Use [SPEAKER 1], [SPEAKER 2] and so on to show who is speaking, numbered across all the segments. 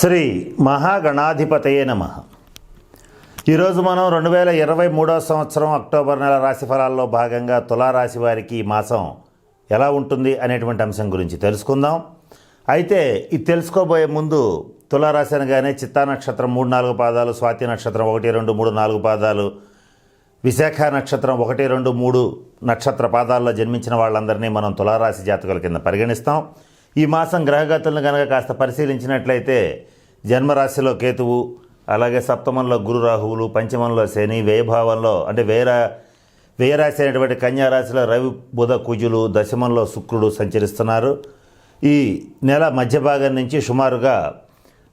[SPEAKER 1] శ్రీ మహాగణాధిపతయే నమ. ఈరోజు మనం రెండు వేల ఇరవై మూడవ సంవత్సరం అక్టోబర్ నెల రాశి ఫలాల్లో భాగంగా తులారాశి వారికి ఈ మాసం ఎలా ఉంటుంది అనేటువంటి అంశం గురించి తెలుసుకుందాం. అయితే ఇది తెలుసుకోబోయే ముందు తులారాశి అనగానే చిత్తా నక్షత్రం మూడు నాలుగు పాదాలు స్వాతి నక్షత్రం ఒకటి రెండు మూడు నాలుగు పాదాలు విశాఖ నక్షత్రం ఒకటి రెండు మూడు నక్షత్ర పాదాల్లో జన్మించిన వాళ్ళందరినీ మనం తులారాశి జాతకుల కింద పరిగణిస్తాం. ఈ మాసం గ్రహగతులను కనుక కాస్త పరిశీలించినట్లయితే జన్మరాశిలో కేతువు అలాగే సప్తమంలో గురు రాహువులు పంచమంలో శని వ్యయభావంలో అంటే వేర వ్యయరాశి అయినటువంటి కన్యారాశిలో రవి బుధ కుజులు దశమంలో శుక్రుడు సంచరిస్తున్నారు. ఈ నెల మధ్య భాగం నుంచి సుమారుగా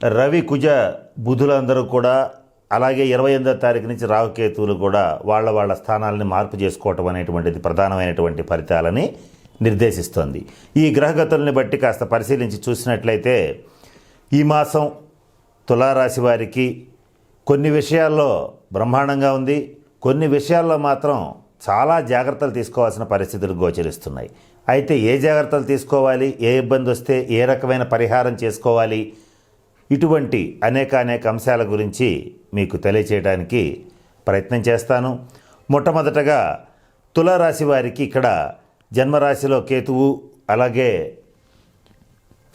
[SPEAKER 1] రవి కుజ బుధులందరూ కూడా అలాగే ఇరవై ఎనిమిదో తారీఖు నుంచి రాహుకేతువులు కూడా వాళ్ళ వాళ్ళ స్థానాలని మార్పు చేసుకోవటం అనేటువంటిది ప్రధానమైనటువంటి ఫలితాలని నిర్దేశిస్తోంది. ఈ గ్రహగతుల్ని బట్టి కాస్త పరిశీలించి చూసినట్లయితే ఈ మాసం తులారాశి వారికి కొన్ని విషయాల్లో బ్రహ్మాండంగా ఉంది. కొన్ని విషయాల్లో మాత్రం చాలా జాగ్రత్తలు తీసుకోవాల్సిన పరిస్థితులు గోచరిస్తున్నాయి. అయితే ఏ జాగ్రత్తలు తీసుకోవాలి? ఏ ఇబ్బంది వస్తే ఏ రకమైన పరిహారం చేసుకోవాలి? ఇటువంటి అనేక అనేక అంశాల గురించి మీకు తెలియచేయడానికి ప్రయత్నం చేస్తాను. మొట్టమొదటగా తులారాశి వారికి ఇక్కడ జన్మరాశిలో కేతువు అలాగే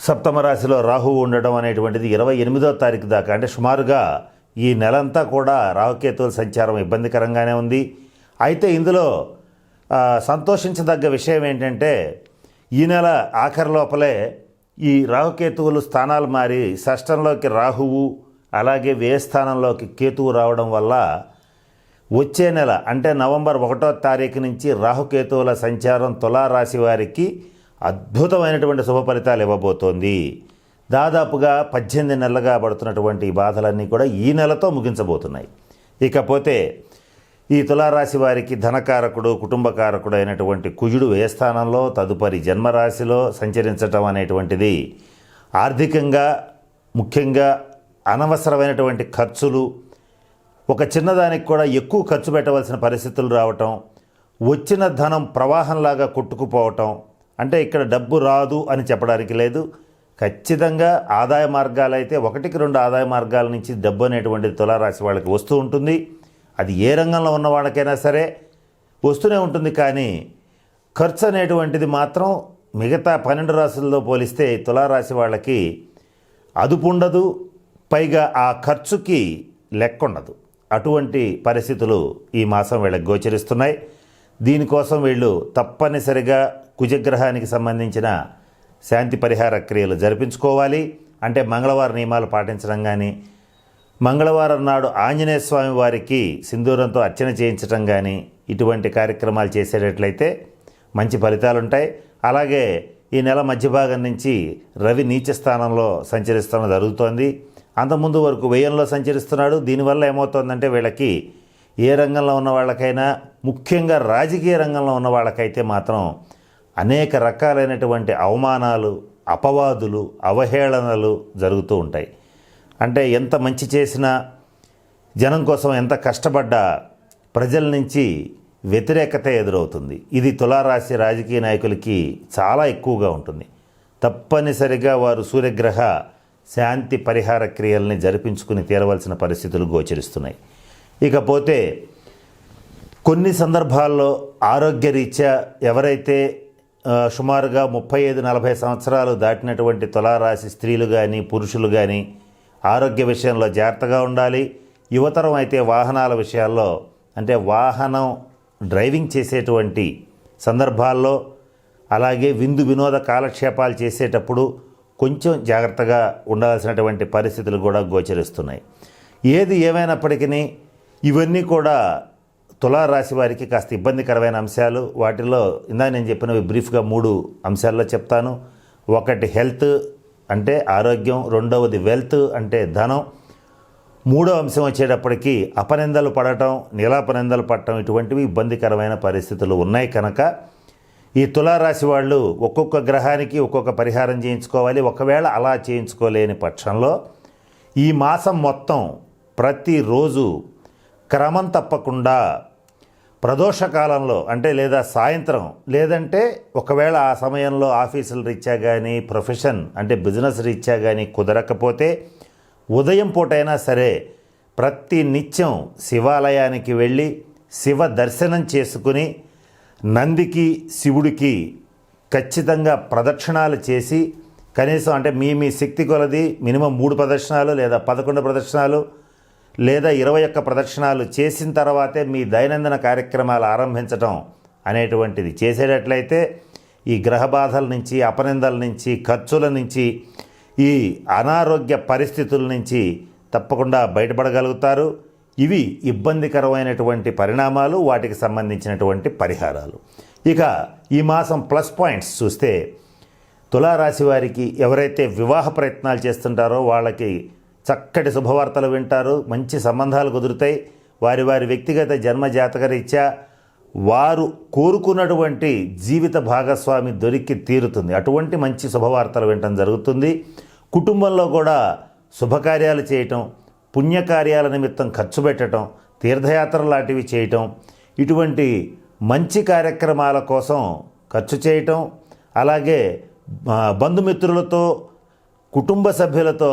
[SPEAKER 1] సప్తమ రాశిలో రాహువు ఉండడం అనేటువంటిది ఇరవై ఎనిమిదో తారీఖు దాకా. అంటే సుమారుగా ఈ నెలంతా కూడా రాహుకేతువుల సంచారం ఇబ్బందికరంగానే ఉంది. అయితే ఇందులో సంతోషించదగ్గ విషయం ఏంటంటే ఈ నెల ఆఖరి లోపలే ఈ రాహుకేతువులు స్థానాలు మారి షష్టంలోకి రాహువు అలాగే వ్యయ స్థానంలోకి కేతువు రావడం వల్ల వచ్చే నెల అంటే నవంబర్ ఒకటో తారీఖు నుంచి రాహుకేతువుల సంచారం తులారాశి వారికి అద్భుతమైనటువంటి శుభ ఫలితాలు ఇవ్వబోతోంది. దాదాపుగా పద్దెనిమిది నెలలుగా పడుతున్నటువంటి ఈ బాధలన్నీ కూడా ఈ నెలతో ముగించబోతున్నాయి. ఇకపోతే ఈ తులారాశి వారికి ధనకారకుడు కుటుంబకారకుడు అయినటువంటి కుజుడు ఏ స్థానంలో తదుపరి జన్మరాశిలో సంచరించటం అనేటువంటిది ఆర్థికంగా ముఖ్యంగా అనవసరమైనటువంటి ఖర్చులు ఒక చిన్నదానికి కూడా ఎక్కువ ఖర్చు పెట్టవలసిన పరిస్థితులు రావటం వచ్చిన ధనం ప్రవాహంలాగా కొట్టుకుపోవటం అంటే ఇక్కడ డబ్బు రాదు అని చెప్పడానికి లేదు. ఖచ్చితంగా ఆదాయ మార్గాలు అయితే ఒకటికి రెండు ఆదాయ మార్గాల నుంచి డబ్బు అనేటువంటిది తులారాశి వాళ్ళకి వస్తూ ఉంటుంది. అది ఏ రంగంలో ఉన్న వాళ్ళకైనా సరే వస్తూనే ఉంటుంది కానీ ఖర్చు అనేటువంటిది మాత్రం మిగతా పన్నెండు రాశులతో పోలిస్తే తులారాశి వాళ్ళకి అదుపు ఉండదు పైగా ఆ ఖర్చుకి లెక్క ఉండదు. అటువంటి పరిస్థితులు ఈ మాసం వీళ్ళకి గోచరిస్తున్నాయి. దీనికోసం వీళ్ళు తప్పనిసరిగా కుజగ్రహానికి సంబంధించిన శాంతి పరిహార క్రియలు జరిపించుకోవాలి. అంటే మంగళవారం నియమాలు పాటించడం కానీ మంగళవారం నాడు ఆంజనేయ స్వామి వారికి సింధూరంతో అర్చన చేయించడం కానీ ఇటువంటి కార్యక్రమాలు చేసేటట్లయితే మంచి ఫలితాలు ఉంటాయి అలాగే ఈ నెల మధ్య భాగం నుంచి రవి నీచ స్థానంలో సంచరిస్తడం జరుగుతోంది. అంతకుముందు వరకు వ్యయంలో సంచరిస్తున్నాడు. దీనివల్ల ఏమవుతుందంటే వీళ్ళకి ఏ రంగంలో ఉన్న వాళ్ళకైనా ముఖ్యంగా రాజకీయ రంగంలో ఉన్న వాళ్ళకైతే మాత్రం అనేక రకాలైనటువంటి అవమానాలు అపవాదులు అవహేళనలు జరుగుతూ ఉంటాయి. అంటే ఎంత మంచి చేసినా జనం కోసం ఎంత కష్టపడ్డా ప్రజల నుంచి వ్యతిరేకత ఎదురవుతుంది. ఇది తులారాశి రాజకీయ నాయకులకి చాలా ఎక్కువగా ఉంటుంది. తప్పనిసరిగా వారు సూర్యగ్రహ శాంతి పరిహార క్రియల్ని జరిపించుకుని తీరవలసిన పరిస్థితులు గోచరిస్తున్నాయి. ఇకపోతే కొన్ని సందర్భాల్లో ఆరోగ్యరీత్యా ఎవరైతే సుమారుగా ముప్పై ఐదు నలభై సంవత్సరాలు దాటినటువంటి తులారాశి స్త్రీలు కానీ పురుషులు కానీ ఆరోగ్య విషయంలో జాగ్రత్తగా ఉండాలి. యువతరం అయితే వాహనాల విషయాల్లో అంటే వాహనం డ్రైవింగ్ చేసేటువంటి సందర్భాల్లో అలాగే విందు వినోద కాలక్షేపాలు చేసేటప్పుడు కొంచెం జాగ్రత్తగా ఉండాల్సినటువంటి పరిస్థితులు కూడా గోచరిస్తున్నాయి. ఏది ఏమైనప్పటికీ ఇవన్నీ కూడా తులారాశి వారికి కాస్త ఇబ్బందికరమైన అంశాలు. వాటిలో ఇందా నేను చెప్పినవి బ్రీఫ్గా మూడు అంశాల్లో చెప్తాను. ఒకటి హెల్త్ అంటే ఆరోగ్యం రెండవది వెల్త్ అంటే ధనం. మూడో అంశం వచ్చేటప్పటికి అపనిందలు పడటం నీలాపనిందలు పడటం ఇటువంటివి ఇబ్బందికరమైన పరిస్థితులు ఉన్నాయి కనుక ఈ తులారాశి వాళ్ళు ఒక్కొక్క గ్రహానికి ఒక్కొక్క పరిహారం చేయించుకోవాలి. ఒకవేళ అలా చేయించుకోలేని పక్షంలో ఈ మాసం మొత్తం ప్రతిరోజు క్రమం తప్పకుండా ప్రదోషకాలంలో అంటే లేదా సాయంత్రం లేదంటే ఒకవేళ ఆ సమయంలో ఆఫీసుల రీత్యా కానీ ప్రొఫెషన్ అంటే బిజినెస్ రీత్యా కానీ కుదరకపోతే ఉదయం పూటైనా సరే ప్రతి నిత్యం శివాలయానికి వెళ్ళి శివ దర్శనం చేసుకుని నందికి శివుడికి ఖచ్చితంగా ప్రదక్షిణాలు చేసి కనీసం అంటే మీ మీ శక్తి కొలది మినిమం మూడు ప్రదక్షిణాలు లేదా పదకొండు ప్రదక్షిణాలు లేదా ఇరవై ఒక్క ప్రదక్షిణాలు చేసిన తర్వాతే మీ దైనందిన కార్యక్రమాలు ఆరంభించడం అనేటువంటిది. చేసేటట్లయితే ఈ గ్రహ బాధల నుంచి అపనిందల నుంచి ఖర్చుల నుంచి ఈ అనారోగ్య పరిస్థితుల నుంచి తప్పకుండా బయటపడగలుగుతారు. ఇవి ఇబ్బందికరమైనటువంటి పరిణామాలు వాటికి సంబంధించినటువంటి పరిహారాలు. ఇక ఈ మాసం ప్లస్ పాయింట్స్ చూస్తే తులారాశి వారికి ఎవరైతే వివాహ ప్రయత్నాలు చేస్తుంటారో వాళ్ళకి చక్కటి శుభవార్తలు వింటారు మంచి సంబంధాలు కుదురుతాయి. వారి వారి వ్యక్తిగత జన్మ జాతకరీత్యా వారు కోరుకున్నటువంటి జీవిత భాగస్వామి దొరికి తీరుతుంది. అటువంటి మంచి శుభవార్తలు వినటం జరుగుతుంది. కుటుంబంలో కూడా శుభకార్యాలు చేయటం పుణ్యకార్యాల నిమిత్తం ఖర్చు పెట్టడం తీర్థయాత్ర లాంటివి చేయటం ఇటువంటి మంచి కార్యక్రమాల కోసం ఖర్చు చేయటం అలాగే బంధుమిత్రులతో కుటుంబ సభ్యులతో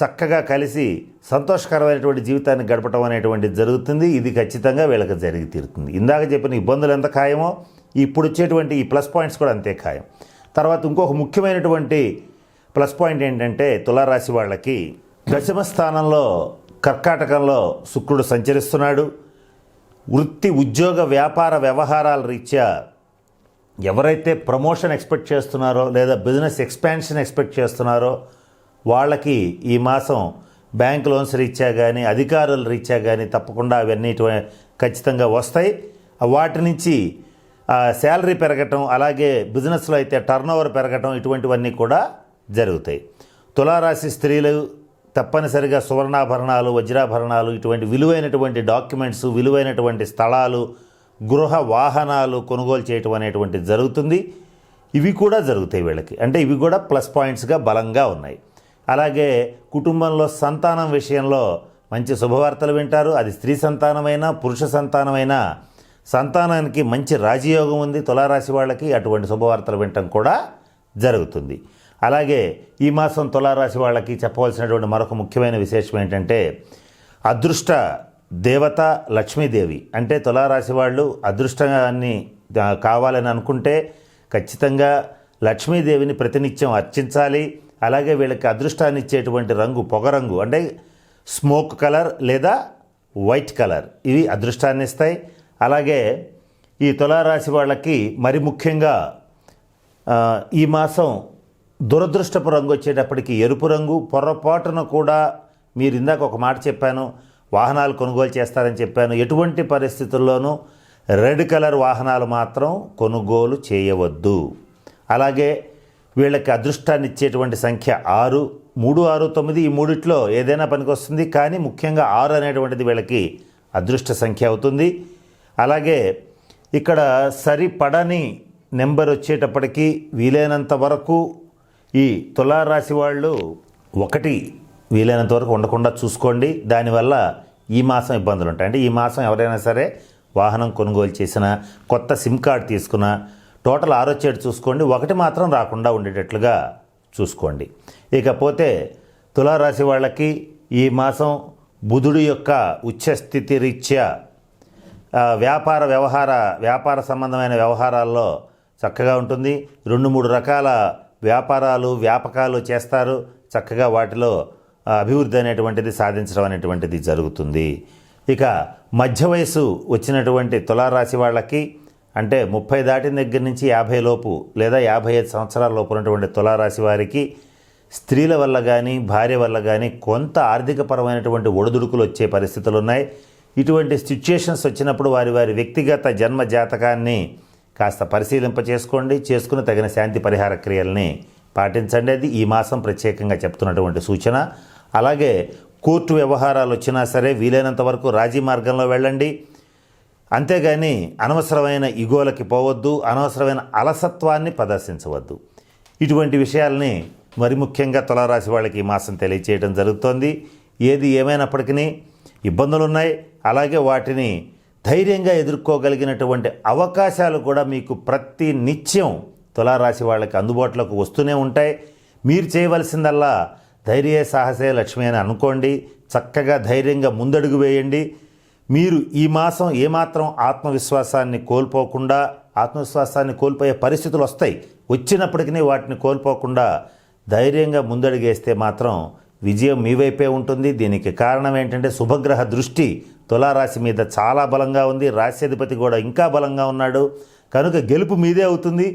[SPEAKER 1] చక్కగా కలిసి సంతోషకరమైనటువంటి జీవితాన్ని గడపడం అనేటువంటిది జరుగుతుంది. ఇది ఖచ్చితంగా వీళ్ళకి జరిగి తీరుతుంది. ఇందాక చెప్పిన ఇబ్బందులు ఎంత ఖాయమో ఇప్పుడు వచ్చేటువంటి ఈ ప్లస్ పాయింట్స్ కూడా అంతే ఖాయం. తర్వాత ఇంకొక ముఖ్యమైనటువంటి ప్లస్ పాయింట్ ఏంటంటే తులారాశి వాళ్ళకి దశమ స్థానంలో కర్కాటకంలో శుక్రుడు సంచరిస్తున్నాడు. వృత్తి ఉద్యోగ వ్యాపార వ్యవహారాల రీత్యా ఎవరైతే ప్రమోషన్ ఎక్స్పెక్ట్ చేస్తున్నారో లేదా బిజినెస్ ఎక్స్పాన్షన్ ఎక్స్పెక్ట్ చేస్తున్నారో వాళ్ళకి ఈ మాసం బ్యాంక్ లోన్స్ రీత్యా కానీ అధికారుల రీత్యా కానీ తప్పకుండా అవన్నీ ఖచ్చితంగా వస్తాయి. వాటి నుంచి శాలరీ పెరగటం అలాగే బిజినెస్లో అయితే టర్న్ ఓవర్ పెరగటం ఇటువంటివన్నీ కూడా జరుగుతాయి. తులారాశి స్త్రీలు తప్పనిసరిగా సువర్ణాభరణాలు వజ్రాభరణాలు ఇటువంటి విలువైనటువంటి డాక్యుమెంట్స్ విలువైనటువంటి స్థలాలు గృహ వాహనాలు కొనుగోలు చేయటం అనేటువంటిది జరుగుతుంది. ఇవి కూడా జరుగుతాయి వీళ్ళకి. అంటే ఇవి కూడా ప్లస్ పాయింట్స్గా బలంగా ఉన్నాయి. అలాగే కుటుంబంలో సంతానం విషయంలో మంచి శుభవార్తలు వింటారు. అది స్త్రీ సంతానమైనా పురుష సంతానమైనా సంతానానికి మంచి రాజయోగం ఉంది. తులారాశి వాళ్ళకి అటువంటి శుభవార్తలు వినటం కూడా జరుగుతుంది. అలాగే ఈ మాసం తులారాశి వాళ్ళకి చెప్పవలసినటువంటి మరొక ముఖ్యమైన విశేషం ఏంటంటే అదృష్ట దేవత లక్ష్మీదేవి. అంటే తులారాశి వాళ్ళు అదృష్టాన్ని కావాలని అనుకుంటే ఖచ్చితంగా లక్ష్మీదేవిని ప్రతినిత్యం అర్చించాలి. అలాగే వీళ్ళకి అదృష్టాన్ని ఇచ్చేటువంటి రంగు పొగరంగు అంటే స్మోక్ కలర్ లేదా వైట్ కలర్ ఇవి అదృష్టాన్ని ఇస్తాయి. అలాగే ఈ తులారాశి వాళ్ళకి మరి ముఖ్యంగా ఈ మాసం దురదృష్టపు రంగు వచ్చేటప్పటికి ఎరుపు రంగు పొరపాటున కూడా మీరు ఇందాక ఒక మాట చెప్పాను వాహనాలు కొనుగోలు చేస్తారని చెప్పాను. ఎటువంటి పరిస్థితుల్లోనూ రెడ్ కలర్ వాహనాలు మాత్రం కొనుగోలు చేయవద్దు. అలాగే వీళ్ళకి అదృష్టాన్ని ఇచ్చేటువంటి సంఖ్య ఆరు. మూడు ఆరు తొమ్మిది ఈ మూడిట్లో ఏదైనా పనికొస్తుంది కానీ ముఖ్యంగా ఆరు అనేటువంటిది వీళ్ళకి అదృష్ట సంఖ్య అవుతుంది. అలాగే ఇక్కడ సరిపడని నెంబర్ వచ్చేటప్పటికి వీలైనంత వరకు ఈ తులారాశి వాళ్ళు ఒకటి వీలైనంత వరకు ఉండకుండా చూసుకోండి. దానివల్ల ఈ మాసం ఇబ్బందులు ఉంటాయి. అంటే ఈ మాసం ఎవరైనా సరే వాహనం కొనుగోలు చేసిన కొత్త సిమ్ కార్డ్ తీసుకున్న టోటల్ ఆరొచ్చేటి చూసుకోండి. ఒకటి మాత్రం రాకుండా ఉండేటట్లుగా చూసుకోండి. ఇకపోతే తులారాశి వాళ్ళకి ఈ మాసం బుధుడు యొక్క ఉచ్చస్థితి రీత్యా వ్యాపార వ్యవహార వ్యాపార సంబంధమైన వ్యవహారాల్లో చక్కగా ఉంటుంది. రెండు మూడు రకాల వ్యాపారాలు వ్యాపకాలు చేస్తారు. చక్కగా వాటిలో అభివృద్ధి అనేటువంటిది సాధించడం అనేటువంటిది జరుగుతుంది. ఇక మధ్య వయసు వచ్చినటువంటి తులారాశి వాళ్ళకి అంటే ముప్పై దాటిన దగ్గర నుంచి యాభై లోపు లేదా యాభై ఐదు సంవత్సరాల లోపు ఉన్నటువంటి తులారాశి వారికి స్త్రీల వల్ల కానీ భార్య వల్ల కానీ కొంత ఆర్థికపరమైనటువంటి ఒడిదుడుకులు వచ్చే పరిస్థితులు ఉన్నాయి. ఇటువంటి సిచ్యుయేషన్స్ వచ్చినప్పుడు వారి వారి వ్యక్తిగత జన్మ జాతకాన్ని కాస్త పరిశీలింప చేసుకోండి చేసుకుని తగిన శాంతి పరిహార క్రియల్ని పాటించండి. అది ఈ మాసం ప్రత్యేకంగా చెప్తున్నటువంటి సూచన. అలాగే కోర్టు వ్యవహారాలు వచ్చినా సరే వీలైనంత వరకు రాజీ మార్గంలో వెళ్ళండి. అంతేగాని అనవసరమైన ఇగోలకి పోవద్దు అనవసరమైన అలసత్వాన్ని ప్రదర్శించవద్దు. ఇటువంటి విషయాల్ని మరి ముఖ్యంగా తులారాశి వాళ్ళకి ఈ మాసం తెలియచేయడం జరుగుతోంది. ఏది ఏమైనప్పటికీ ఇబ్బందులు ఉన్నాయి అలాగే వాటిని ధైర్యంగా ఎదుర్కోగలిగినటువంటి అవకాశాలు కూడా మీకు ప్రతి నిత్యం తులారాశి వాళ్ళకి అందుబాటులోకి వస్తూనే ఉంటాయి. మీరు చేయవలసిందల్లా ధైర్య సాహసే లక్ష్మి అని అనుకోండి. చక్కగా ధైర్యంగా ముందడుగు వేయండి. మీరు ఈ మాసం ఏమాత్రం ఆత్మవిశ్వాసాన్ని కోల్పోకుండా ఆత్మవిశ్వాసాన్ని కోల్పోయే పరిస్థితులు వస్తాయి. వచ్చినప్పటికీ వాటిని కోల్పోకుండా ధైర్యంగా ముందడుగేస్తే మాత్రం విజయం మీ వైపే ఉంటుంది. దీనికి కారణం ఏంటంటే శుభగ్రహ దృష్టి తులారాశి మీద చాలా బలంగా ఉంది. రాశ్యాధిపతి కూడా ఇంకా బలంగా ఉన్నాడు. కనుక గెలుపు మీదే అవుతుంది.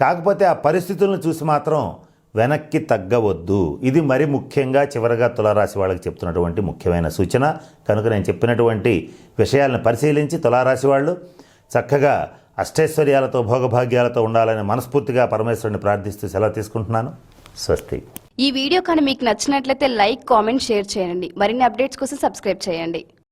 [SPEAKER 1] కాకపోతే ఆ పరిస్థితులను చూసి మాత్రం వెనక్కి తగ్గవద్దు. ఇది మరి ముఖ్యంగా చివరగా తులారాశి వాళ్ళకి చెప్తున్నటువంటి ముఖ్యమైన సూచన. కనుక నేను చెప్పినటువంటి విషయాలను పరిశీలించి తులారాశి వాళ్ళు చక్కగా అష్టైశ్వర్యాలతో భోగభాగ్యాలతో ఉండాలని మనస్ఫూర్తిగా పరమేశ్వరుని ప్రార్థిస్తూ సెలవు తీసుకుంటున్నాను. స్వస్తి.
[SPEAKER 2] ఈ వీడియో కానీ మీకు నచ్చినట్లయితే లైక్ కామెంట్ షేర్ చేయండి. మరిన్ని అప్డేట్స్ కోసం సబ్స్క్రైబ్ చేయండి.